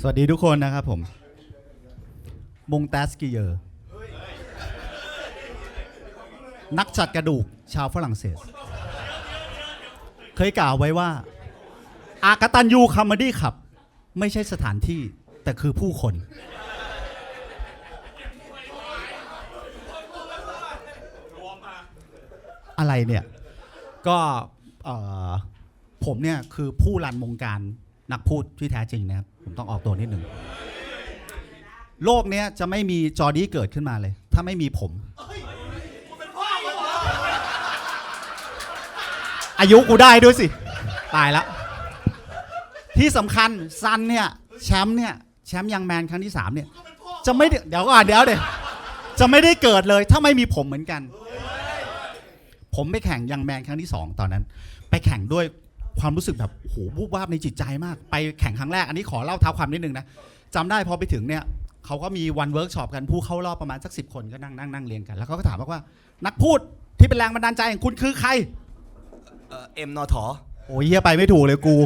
สวัสดีทุกคนนะครับผม มงแตสกิเยอร์นักจัดกระดูกชาวฝรั่งเศส เคยกล่าวไว้ว่า อากตันยูคอมเมดี้ขับ ไม่ใช่สถานที่แต่คือผู้คน อะไรเนี่ย ก็ผมเนี่ยคือผู้รันวงการ นักพูดที่แท้จริงนะครับ ผมต้องออกตัวนิดหนึ่ง โลกเนี้ยจะไม่มีจอร์ดี้เกิดขึ้นมาเลย ถ้าไม่มีผม อายุกูได้ด้วยสิ ตายละ ที่สำคัญซันเนี่ย แชมป์เนี่ย แชมป์ยังแมนครั้งที่สามเนี่ย จะไม่ได้เดี๋ยวก่อนเดี๋ยวเดี๋ยวจะไม่ได้เกิดเลยถ้าไม่มีผมเหมือนกัน ผมไปแข่งยังแมนครั้งที่สองตอนนั้น ไปแข่งด้วย ความรู้สึกแบบโอ้โหวูบวาบในจิตใจมาก ไปแข่งครั้งแรกอันนี้ขอเล่าเท้าความนิดนึงนะจำได้พอไปถึงเนี่ยเขาก็มีวันเวิร์กช็อปกันผู้เข้ารอบประมาณสักสิบคนก็นั่งนั่งนั่งเรียนกันแล้วเขาก็ถามบอกว่า นักพูดที่เป็นแรงบันดาลใจของคุณคือใครเอ่อเอ็มนอถอโอ้ยเฮียไปไม่ถูกเลยกู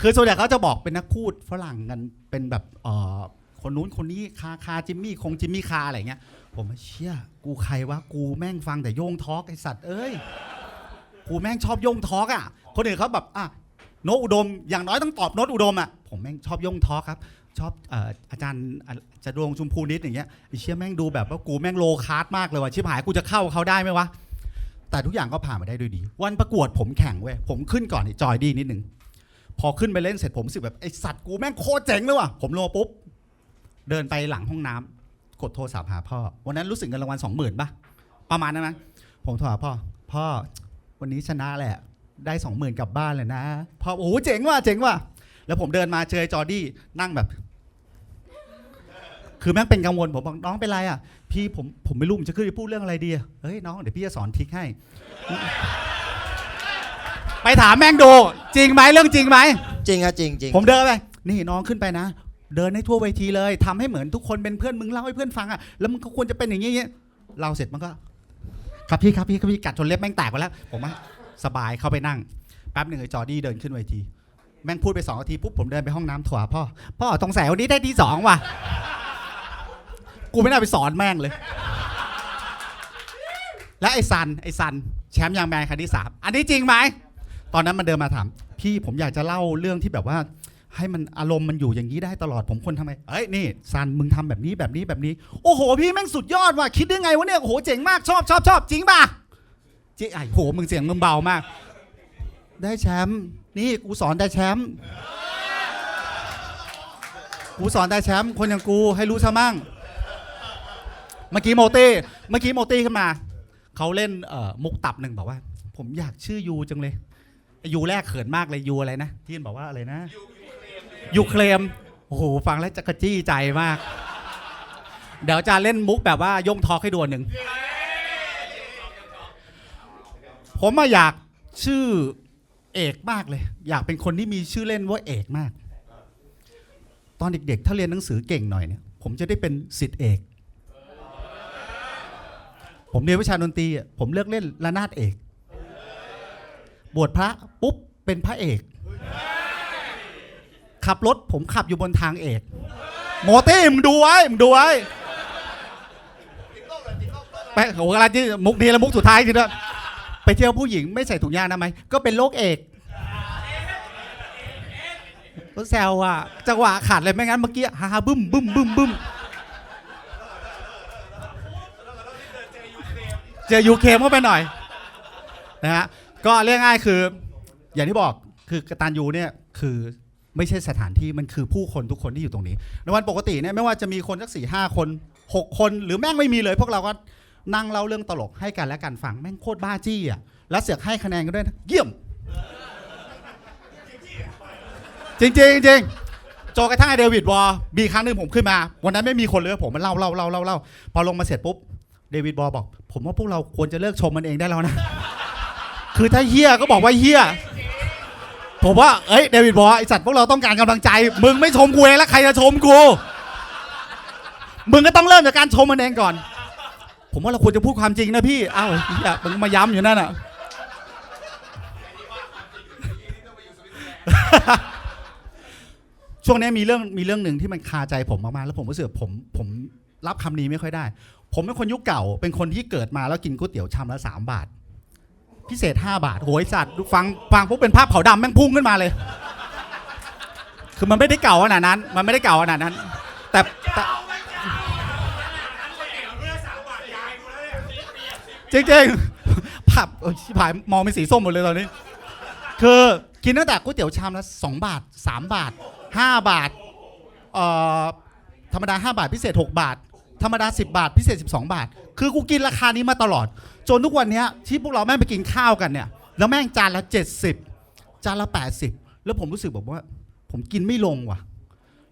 คือส่วนใหญ่เขาจะบอกเป็นนักพูดฝรั่งกันเป็นแบบเอ่อคนนู้นคนนี้คาคาจิมมี่คงจิมมี่คาอะไรเงี้ย ผมว่าเชี่ยกูใครวะกูแม่งฟังแต่โย่งทอล์กไอสัตว์เอ้ย กูแม่งชอบโย่งทอล์กอะ คนอื่นเขาแบบอะโนตอุดม อย่างน้อยต้องตอบโนตอุดมอะ ผมแม่งชอบโย่งทอล์กครับ ชอบเอ่ออาจารย์อะจะดวงชุมพูนิดอย่างเงี้ยไอเชี่ยแม่งดูแบบว่ากูแม่งโลคาร์ดมากเลยว่ะชิบหายกูจะเข้าเขาได้ไหมวะ แต่ทุกอย่างก็ผ่านมาได้ด้วยดี วันประกวดผมแข่งเว้ย ผมขึ้นก่อนไอ้จอยดีนิดนึง พอขึ้นไปเล่นเสร็จผมรู้สึกแบบไอสัตว์กูแม่งโคตรเจ๋งเลยว่ะ ผมลงมาปุ๊บ เดินไปหลังห้องน้ำกดโทรศัพท์หาพ่อ วันนั้นรู้สึกเงินรางวัลสองหมื่นป่ะ ประมาณนั้นนะผมโทรหาพ่อ พ่อ วันนี้ชนะแหละ ได้สองหมื่นกลับบ้านเลยนะพ่อโอ้โหเจ๋งว่ะเจ๋งว่ะแล้วผมเดินมาเจอไอ้จอร์ดี้นั่งแบบ คือแม่งเป็นกังวลผมบอกน้องเป็นไรอะ พี่ผมผมไม่รู้ผมจะขึ้นไปพูดเรื่องอะไรดีอะเฮ้ยน้องเดี๋ยวพี่จะสอนทริคให้ ไปถามแม่งดูจริงไหมเรื่องจริงไหม จริงครับจริงจริงผมเดินไป นี่น้องขึ้นไปนะ เดินให้ทั่วเวทีเลยทำให้เหมือนทุกคนเป็นเพื่อนมึงเล่าให้เพื่อนฟังอะ แล้วมึงก็ควรจะเป็นอย่างนี้อย่างนี้เล่าเสร็จมันก็ ครับพี่ครับพี่ครับพี่กัดจนเล็บแม่งแตกไปแล้ว ผมว่าสบายเข้าไปนั่งแป๊บหนึ่งไอ้จอดี้เดินขึ้นเวที แม่งพูดไปสองนาทีปุ๊บผมเดินไปห้องน้ำโถหาพ่อพ่อตรงแสวันนี้ได้ที่สองว่ะกูไม่น่าไปสอนแม่งเลย และไอ้ซันไอ้ซันแชมป์ยางแมนครั้งที่สามอันนี้จริงไหมตอนนั้นมันเดินมาถาม พี่ผมอยากจะเล่าเรื่องที่แบบว่า ให้มันอารมณ์มันอยู่อย่างนี้ได้ตลอดผมคนทำไมเอ้ยนี่ซันมึงทำแบบนี้แบบนี้แบบนี้ โอ้โห พี่แม่งสุดยอดว่ะคิดได้ไงวะเนี่ยโอ้โหเจ๋งมากชอบชอบชอบจริงป่ะจริงไอ้โหมึงเสียงมึงเบามาก ได้แชมป์นี่กูสอนได้แชมป์กูสอนได้แชมป์คนอย่างกูให้รู้ซะมั่งเมื่อกี้โมตี้เมื่อกี้โมตี้ขึ้นมาเขาเล่นเอ่อมุกตับหนึ่งบอกว่า ผมอยากชื่อยูจังเลยยูแรกเขินมากเลยยูอะไรนะที่นบอกว่าอะไรนะยู ยูเคลมโอ้โหฟังแล้วจะกระจี้ใจมาก เดี๋ยวจะเล่นมุกแบบว่าย่งทอล์กให้ดวนหนึ่ง ผมมาอยากชื่อเอกมากเลย อยากเป็นคนที่มีชื่อเล่นว่าเอกมาก ตอนเด็กๆ ถ้าเรียนหนังสือเก่งหน่อยเนี่ย ผมจะได้เป็นสิทธิเอก ผมเรียนวิชาดนตรีผมเลือกเล่นระนาดเอก บวชพระปุ๊บเป็นพระเอก ขับรถผมขับอยู่บนทางเอกโมตี้มึงดูไว้มึงดูไว้ไปโอ้โหกำลังที่มุกนี้แล้วมุกสุดท้ายจริงด้วยไปเที่ยวผู้หญิงไม่ใส่ถุงยางนะไหมก็เป็นโรคเอกก็แซวอะจังหวะขาดเลยไม่งั้นเมื่อกี้ฮาฮาบึ้มบึ้มบึ้มบึ้มเจอยูเคมเข้าไปหน่อยนะฮะก็เรียกง่ายคือ อย่างที่บอกคือกตันยูเนี่ยคือ ไม่ใช่สถานที่มันคือผู้คนทุกคนที่อยู่ตรงนี้ ในวันปกติเนี่ยไม่ว่าจะมีคนสักสี่ห้าคนหกคน หรือแม่งไม่มีเลย พวกเราก็นั่งเล่าเรื่องตลกให้กันและกันฟังแม่งโคตรบ้าจี้อะแล้วเสือกให้คะแนนกันด้วยนะเยี่ยม จริงจริงๆโจกระทั่งไอเดวิดวอรมีครั้งหนึ่งผมขึ้นมา วันนั้นไม่มีคนเลยผมมันเล่าเล่าเล่าเล่าเล่าพอลงมาเสร็จปุ๊บเดวิดวอบอก ผมว่าพวกเราควรจะเลิกชมมันเองได้แล้วนะ คือถ้าเฮี้ยก็บอกว่าเฮี้ย ผมว่าเอ้ยเดวิดบอกว่าไอสัตว์พวกเราต้องการกำลังใจ มึงไม่ชมกูเองแล้วใครจะชมกู มึงก็ต้องเริ่มจากการชมมันเองก่อน ผมว่าเราควรจะพูดความจริงนะพี่อ้าวเหี้ยมึงมาย้ำอยู่นั่นอะ ช่วงนี้มีเรื่องมีเรื่องหนึ่งที่มันคาใจผมมากๆแล้วผมรู้สึกผมผมรับคำนี้ไม่ค่อยได้ ผมเป็นคนยุคเก่า เป็นคนที่เกิดมาแล้วกินก๋วยเตี๋ยวชามละสามบาท พิเศษ 5 บาทโหยสัตว์ฟังฟังปุ๊บเป็นภาพเผาดำแม่งพุ่งขึ้นมาเลย คือมันไม่ได้เก่าขนาดนั้น มันไม่ได้เก่าขนาดนั้น แต่แต่จริงๆภาพเอ้ยชิบหายมองเป็นสีส้มหมดเลยตอนนี้ คือกินตั้งแต่ก๋วยเตี๋ยวชามละสองบาทสามบาทห้าบาทเอ่อธรรมดาห้าบาทพิเศษหกบาท ธรรมดาสิบบาท พิเศษสิบสองบาท คือกูกินราคานี้มาตลอด จนทุกวันเนี้ยที่พวกเราแม่งไปกินข้าวกันเนี่ย แล้วแม่งจานละเจ็ดสิบจานละแปดสิบแล้วผมรู้สึกแบบว่า ผมกินไม่ลงว่ะ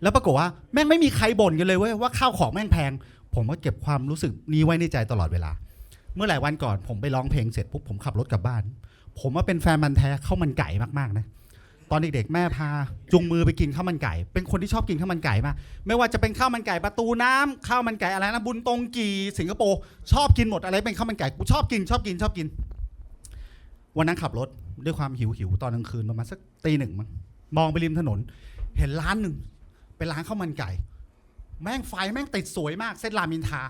แล้วปรากฏว่าแม่งไม่มีใครบ่นกันเลยเว้ยว่าข้าวของแม่งแพง ผมก็เก็บความรู้สึกนี้ไว้ในใจตลอดเวลา เมื่อหลายวันก่อนผมไปร้องเพลงเสร็จปุ๊บผมขับรถกลับบ้าน ผมว่าเป็นแฟนมันธุ์แท้ข้าวมันไก่มากๆนะ ตอนเด็กๆแม่พาจุงมือไปกินข้าวมันไก่ เป็นคนที่ชอบกินข้าวมันไก่มากไม่ว่าจะเป็นข้าวมันไก่ประตูน้ำข้าวมันไก่อะไรนะบุญตรงกีสิงคโปร์ชอบกินหมดอะไรเป็นข้าวมันไก่กูชอบกินชอบกินชอบกิน วันนั้นขับรถด้วยความหิวหิวๆตอนกลางคืนประมาณสักตีหนึ่งมั้งมองไปริมถนน เห็นร้านหนึ่งเป็นร้านข้าวมันไก่ แม่งไฟแม่งติดสวยมากเส้นรามอินทรา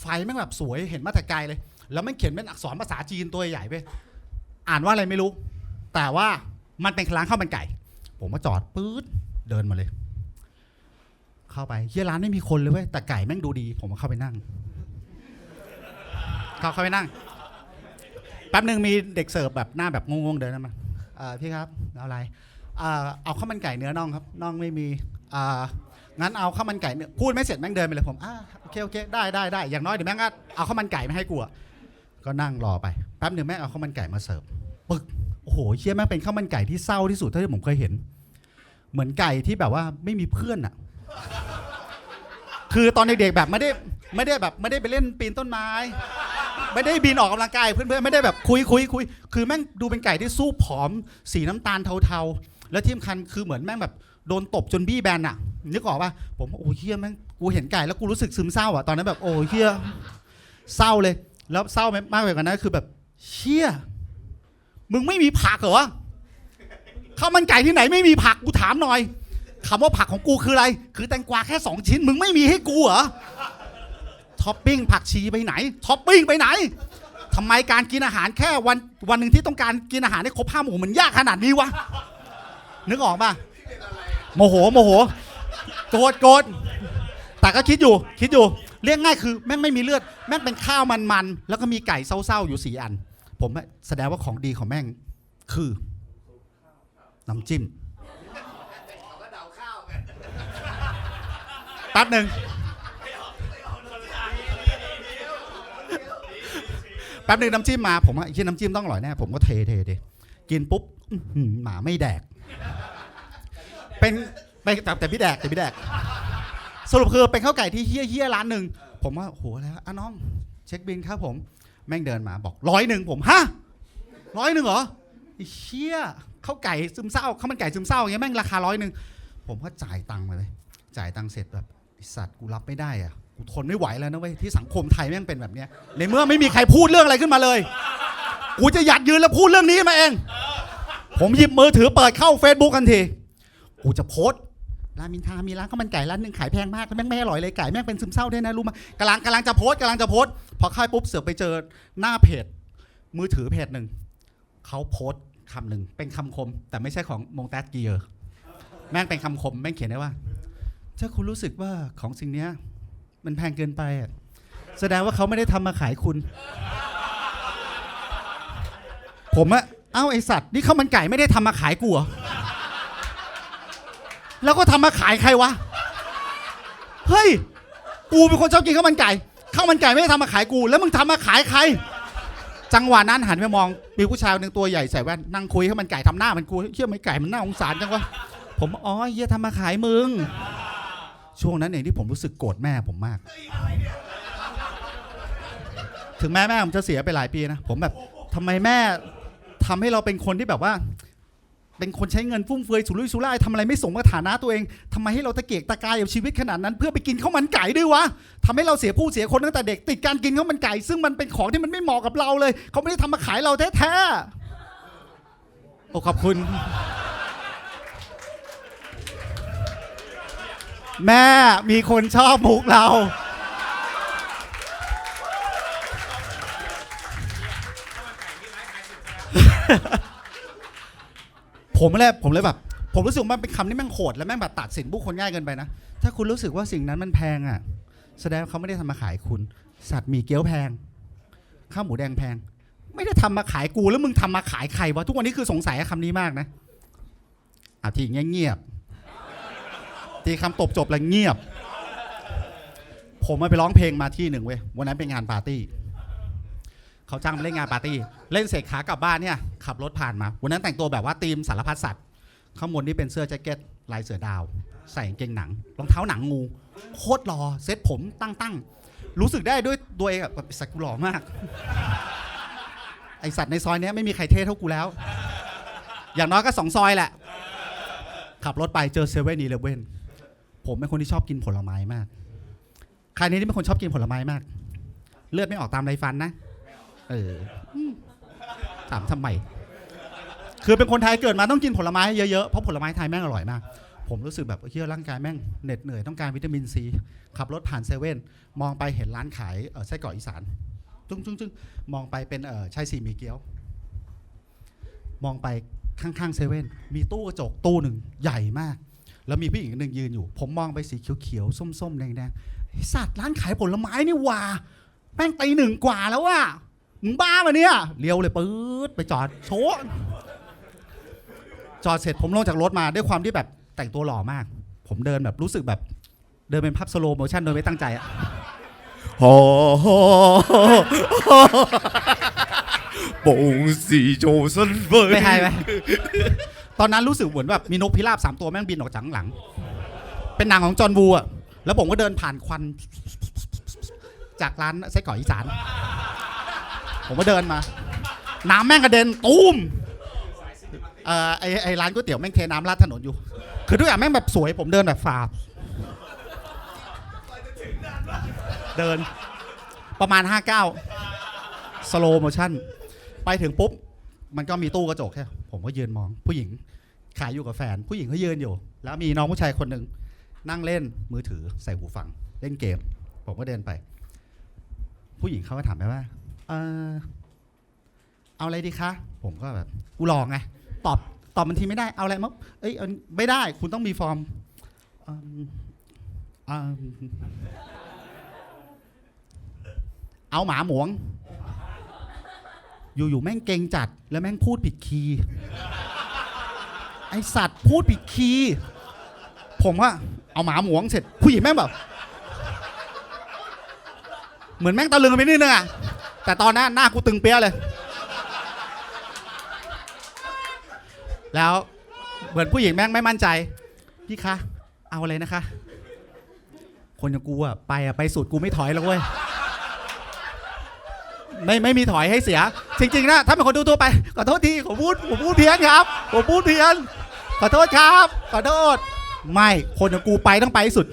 ไฟแม่งแบบสวยเห็นมาแต่ไกลเลย แล้วแม่งเขียนเป็นอักษรภาษาจีนตัวใหญ่ไปอ่านว่าอะไรไม่รู้ แต่ว่า มันเป็นร้านข้าวมันไก่ ผมก็จอดปื๊ดเดินมาเลย เข้าไปเฮียร้านไม่มีคนเลยเว้ยแต่ไก่แม่งดูดี ผมก็เข้าไปนั่ง เข้าเข้าไปนั่งแป๊บหนึ่งมีเด็กเสิร์ฟแบบหน้าแบบงงๆเดินมาเอ่อพี่ครับเอาอะไรเอ่อเอาข้าวมันไก่เนื้อน่องครับน่องไม่มีอ่างั้นเอาข้าวมันไก่เนื้อพูดไม่เสร็จแม่งเดินไปเลยผมอ่าโอเคโอเคได้ได้ได้อย่างน้อยเดี๋ยวแม่งก็เอาข้าวมันไก่มาให้กูอะก็นั่งรอไปแป๊บหนึ่งแม่งเอาข้าวมันไก่มาเสิร์ฟปึก โอ้โหเชี่ยแม่งเป็นข้าวมันไก่ที่เศร้าที่สุดเท่าที่ผมเคยเห็น เหมือนไก่ที่แบบว่าไม่มีเพื่อนอะคือตอนเด็กๆแบบไม่ได้ไม่ได้แบบไม่ได้ไปเล่นปีนต้นไม้ ไม่ได้บินออกกำลังกายเพื่อนๆไม่ได้แบบคุยคุยคุยคือแม่งดูเป็นไก่ที่สู้ผอม สีน้ำตาลเทาๆ แล้วที่สำคัญคือเหมือนแม่งแบบโดนตบจนบี้แบนอะนึกออกป่ะผมโอ้เฮียแม่งกูเห็นไก่แล้วกูรู้สึกซึมเศร้าอะตอนนั้นแบบโอ้เฮียเศร้าเลย แล้วเศร้ามากไปกว่านั้นคือแบบเชี่ย มึงไม่มีผักเหรอข้าวมันไก่ที่ไหนไม่มีผักกูถามหน่อยคำว่าผักของกูคืออะไร คือแตงกวาแค่สองชิ้น มึงไม่มีให้กูเหรอท็อปปิ้งผักชีไปไหนท็อปปิ้งไปไหนทำไมการกินอาหารแค่วันวันหนึ่งที่ต้องการกินอาหารให้ครบห้าหมู่มันยากขนาดนี้วะนึกออกป่ะโมโหโมโหโกรธโกรธแต่ก็คิดอยู่คิดอยู่ เรียกง่ายคือ แม่งไม่มีเลือด แม่งเป็นข้าวมันๆแล้วก็มีไก่เศร้าๆอยู่สี่อัน ผมแสดงว่าของดีของแม่งคือน้ำจิ้มแป๊บหนึ่งแป๊บหนึ่งน้ำจิ้มมาผมว่าไอ้เหี้ยน้ำจิ้มต้องอร่อยแน่ผมก็เทเทเทกินปุ๊บหมาไม่แดก เป็นไปแต่แต่พี่แดกแต่พี่แดก สรุปคือเป็นข้าวไก่ที่เฮี้ยเฮี้ยร้านหนึ่งผมว่าโหแล้วอะน้อง เช็คบินครับผม แม่งเดินมาบอกร้อยหนึ่งผมฮะร้อยหนึ่งเหรอไอ้เชี่ยข้าวไก่ซึมเศร้าข้าวมันไก่ซึมเศร้าอย่างเงี้ยแม่งราคาร้อยหนึ่งผมก็จ่ายตังค์ไปเลยจ่ายตังค์เสร็จแบบไอสัตว์กูรับไม่ได้อะกูทนไม่ไหวแล้วนะเว้ยที่สังคมไทยแม่งเป็นแบบเนี้ยในเมื่อไม่มีใครพูดเรื่องอะไรขึ้นมาเลยกูจะหยัดยืนแล้วพูดเรื่องนี้มาเอง ผมหยิบมือถือเปิดเข้า Facebook ทันที กูจะโพสต์ รามินทามีร้านข้าวมันไก่ร้านหนึ่งขายแพงมากแม่งไม่อร่อยเลยไก่แม่งเป็นซึมเศร้าด้วยนะรู้ไหมกำลังกำลังจะโพสต์กำลังจะโพสต์พอเข้าปุ๊บเสือไปเจอหน้าเพจ มือถือเพจหนึ่งเขาโพสต์คำหนึ่งเป็นคำคม แต่ไม่ใช่ของมงแตสเกียร์แม่งเป็นคำคมแม่งเขียนได้ว่า ถ้าคุณรู้สึกว่าของสิ่งนี้มันแพงเกินไปอะแสดงว่าเขาไม่ได้ทำมาขายคุณ ผมอะเอ้าไอสัตว์นี่ข้าวมันไก่ไม่ได้ทำมาขายกูเหรอ แล้วก็ทำมาขายใครวะ เฮ้ย กูเป็นคนชอบกินข้าวมันไก่ ข้าวมันไก่ไม่ได้ทำมาขายกู แล้วมึงทำมาขายใคร จังหวะนั้นหันไปมองมีผู้ชายคนหนึ่งตัวใหญ่ใส่แว่นนั่งคุยข้าวมันไก่ทำหน้ามันกูเชื่อไหมไก่มันน่าสงสารจังวะ ผมอ๋อเฮียทำมาขายมึง ช่วงนั้นเองที่ผมรู้สึกโกรธแม่ผมมาก ถึงแม่แม่ผมจะเสียไปหลายปีนะ ผมแบบทำไมแม่ทำให้เราเป็นคนที่แบบว่า เป็นคนใช้เงินฟุ่มเฟือยสุรุ่ยสุร่ายทำอะไรไม่สมกับฐานะตัวเองทำไมให้เราตะเกียกตะกายกับชีวิตขนาดนั้น เพื่อไปกินข้าวมันไก่ด้วยวะทำให้เราเสียผู้เสียคนตั้งแต่เด็กติดการกินข้าวมันไก่ ซึ่งมันเป็นของที่มันไม่เหมาะกับเราเลย เขาไม่ได้ทำมาขายเราแท้ๆโอ้ขอบคุณ แม่มีคนชอบมุกเรา ผมเลยผมเลยแบบ ผมรู้สึกว่ามันเป็นคำที่แม่งโหดและแม่งแบบตัดสินผู้คนง่ายเกินไปนะ ถ้าคุณรู้สึกว่าสิ่งนั้นมันแพงอะ แสดงว่าเขาไม่ได้ทำมาขายคุณ สัตว์หมีเกี๊ยวแพง ข้าวหมูแดงแพง ไม่ได้ทำมาขายกูแล้วมึงทำมาขายใครวะทุกวันนี้คือสงสัยกับคำนี้มากนะอะทีเงียบๆทีคำตบจบแล้วเงียบ ผมมาไปร้องเพลงมาที่หนึ่งเว้ยวันนั้นเป็นงานปาร์ตี้ เขาจ้างมาเล่นงานปาร์ตี้ เล่นเสร็จขากลับบ้านเนี่ยขับรถผ่านมา วันนั้นแต่งตัวแบบว่าธีมสารพัดสัตว์ ข้างบนนี่เป็นเสื้อแจ็คเก็ตลายเสือดาว ใส่กางเกงหนัง รองเท้าหนังงู โคตรหล่อเซ็ตผมตั้งตั้งๆรู้สึกได้ด้วยตัวเองแบบสัตว์กูหล่อมาก ไอสัตว์ในซอยเนี้ยไม่มีใครเท่เท่ากูแล้ว อย่างน้อยก็สองซอยแหละ ขับรถไปเจอเซเว่นอีเลเว่นผมเป็นคนที่ชอบกินผลไม้มาก ใครในนี้เป็นคนชอบกินผลไม้มาก เลือดไม่ออกตามไรฟันนะ เออถามทำไม คือเป็นคนไทยเกิดมาต้องกินผลไม้เยอะๆ เพราะผลไม้ไทยแม่งอร่อยมาก ผมรู้สึกแบบเฮียร่างกายแม่งเหน็ดเหนื่อยต้องการวิตามินซี ขับรถผ่านเซเว่นมองไปเห็นร้านขายไส้กรอกอีสานจุ้งจุ้งจุ้งมองไปเป็นเชายสีมีเกี๊ยว มองไปข้างๆเซเว่นมีตู้กระจกตู้หนึ่งใหญ่มาก แล้วมีผู้หญิงหนึ่งยืนอยู่ ผมมองไปสีเขียวๆส้มๆแดงๆสัตว์ร้านขายผลไม้นี่ว่า แม่งตีหนึ่งกว่าแล้วว่ะ มึงบ้ามาเนี่ยเลี้ยวเลยปื๊ดไปจอดโชว์จอดเสร็จผมลงจากรถมาด้วยความที่แบบแต่งตัวหล่อมาก ผมเดินแบบรู้สึกแบบ เดินเป็นภาพสโลโมชั่นโดยไม่ตั้งใจอะโอ้โหปงสีโจสันเฟยไม่ใช่ไหมตอนนั้นรู้สึกเหมือนแบบมีนกพิราบสามตัวแม่งบินออกจากหลัง เป็นนางของจอห์นบูอะแล้วผมก็เดินผ่านควัน จากร้านไส้กรอกอีสาน ผมก็เดินมา น้ำแม่งกระเด็นตูมเอ่อไอไอร้านก๋วยเตี๋ยวแม่งเทน้ำราดถนนอยู่ คือทุกอย่างแม่งแบบสวย ผมเดินแบบฝ่าเดินประมาณ 59สโลโมชั่น ไปถึงปุ๊บ มันก็มีตู้กระจกแค่ผมก็ยืนมอง ผู้หญิงขายอยู่กับแฟน ผู้หญิงเขายืนอยู่ แล้วมีน้องผู้ชายคนหนึ่งนั่งเล่นมือถือใส่หูฟัง เล่นเกม ผมก็เดินไป ผู้หญิงเขาก็ถามไปว่า เออเอาอะไรดีคะ ผมก็แบบ กูลองไง ตอบตอบมันทีไม่ได้เอาอะไรมั้งเอ้ยเอาไม่ได้คุณต้องมีฟอร์มอืมอืมเอาหมาหมวง อยู่ๆแม่งเก่งจัด แล้วแม่งพูดผิดคีย์ไอสัตว์พูดผิดคีย์ผมว่า เอาหมาหมวงเสร็จผู้หญิงแม่งแบบ เหมือนแม่งตะลึงไปนิดนึงอะ แต่ตอนนั้นหน้ากูตึงเปี้ยเลย แล้วเหมือนผู้หญิงแม่งไม่มั่นใจ พี่คะ เอาอะไรนะคะ คนอย่างกูอะไปอะไปสุดกูไม่ถอยแล้วเว้ย ไม่ไม่มีถอยให้เสีย จริงๆนะถ้าเป็นคนดูตัวไปขอโทษทีผมพูดผมพูดเพี้ยนครับผมพูดเพี้ยนขอโทษครับขอโทษ ไม่คนอย่างกูไปต้องไปสุด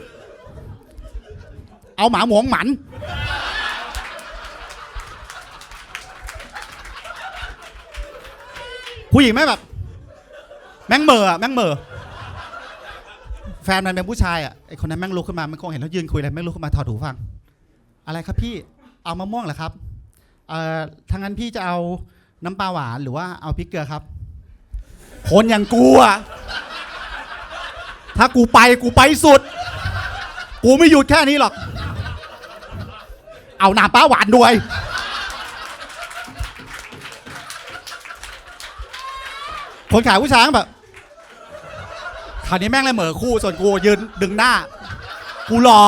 เอาหมาหมวงหมัน ผู้หญิงแม่งแบบ แม่งเหม่ออะแม่งเหม่อแฟนมันเป็นผู้ชายอะไอคนนั้นแม่งลุกขึ้นมามันคงเห็นแล้วยืนคุยอะไรแม่งลุกขึ้นมาถอดหูฟัง อะไรครับพี่เอามะม่วงเหรอครับเอ่อทางนั้นพี่จะเอาน้ำปลาหวานหรือว่าเอาพริกเกลือครับ คนอย่างกูอะถ้ากูไปกูไปสุด กูไม่หยุดแค่นี้หรอก เอาน้ำปลาหวานด้วย คนขายผู้ชายก็แบบคราวนี้แม่งเลยเหม่อคู่ส่วนกูยืนดึงหน้า กูรอ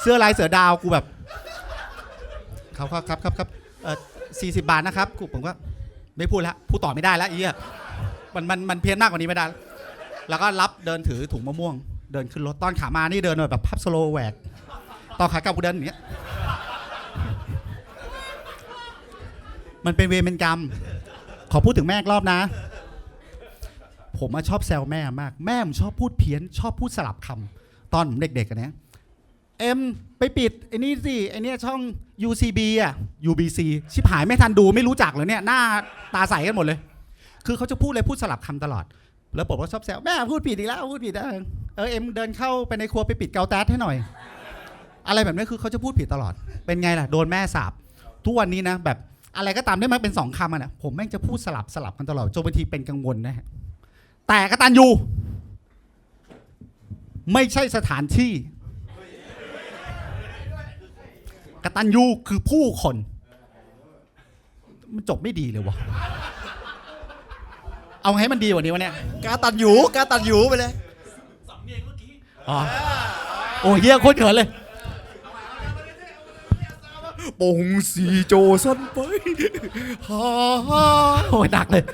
เสื้อลายเสือดาวกูแบบครับครับครับครับครับเออสี่สิบบาทนะครับกูผมก็ไม่พูดแล้วพูดต่อไม่ได้แล้วไอ้เหี้ยมันมันมันเพี้ยนมากกว่านี้ไม่ได้ แล้วก็รับเดินถือถุงมะม่วง เดินขึ้นรถตอนขามานี่เดินแบบพับสโลว์แวกตอนขากลับกูเดินอย่างเงี้ยมันเป็นเวรเป็นกรรม ขอพูดถึงแม่อีกรอบนะ ผมชอบแซวแม่มาก แม่ผมชอบพูดเพี้ยน ชอบพูดสลับคำตอนผมเด็กๆกันเนี้ยเอ็มไปปิดไอ้นี่สิไอ้นี่ช่อง UCB อะ UBC ชิบหายไม่ทันดูไม่รู้จักเลยเนี่ยหน้าตาใสกันหมดเลย คือเขาจะพูดอะไรพูดสลับคำตลอด แล้วผมก็ชอบแซวแม่พูดผิดอีกแล้วพูดผิดแล้วเออเอ็มเดินเข้าไปในครัวไปปิดเกาแต๊สให้หน่อย อะไรแบบนี้คือเขาจะพูดผิดตลอด เป็นไงล่ะโดนแม่สาบทุกวันนี้นะแบบอะไรก็ตามได้มาเป็นสองคำอะนะผมแม่งจะพูดสลับสลับกันตลอดจนบางทีเป็นกังวลนะฮะ แต่กตันยูไม่ใช่สถานที่กตันยูคือผู้คน มันจบไม่ดีเลยวะเอาให้มันดีกว่านี้วะเนี่ยกาตันหยูกาตันหยูไปเลยอ๋อโอ้เฮียโคตรเขินเลยปงสีโจสันไปฮ่าฮ่าโอ้ยดักเลย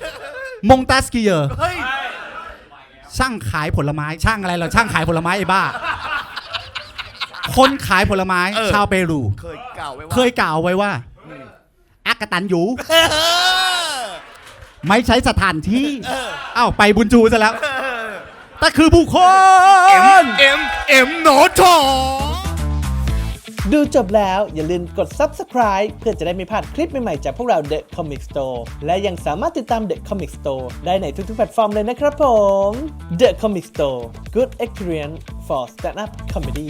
มงตัสกิเยอร์เฮ้ย ช่างขายผลไม้ช่างอะไรเหราช่างขายผลไม้ไอ้บ้า คนขายผลไม้ชาวเปรู เคยกล่าวไว้ว่าเคยกล่าวไว้ว่าอากตันยูเออ ไม่ใช้สถานที่เอออ้าวไปบุญชูซะแล้ว แต่คือบุคคเอ็มลเอ็มเอ็มโนทอ ดูจบแล้วอย่าลืมกด subscribe เพื่อจะได้ไม่พลาดคลิปใหม่ๆจากพวกเรา The Comic Store และยังสามารถติดตาม The Comic Store ได้ในทุกๆแพลตฟอร์มเลยนะครับผม The Comic Store Good Experience for Stand Up Comedy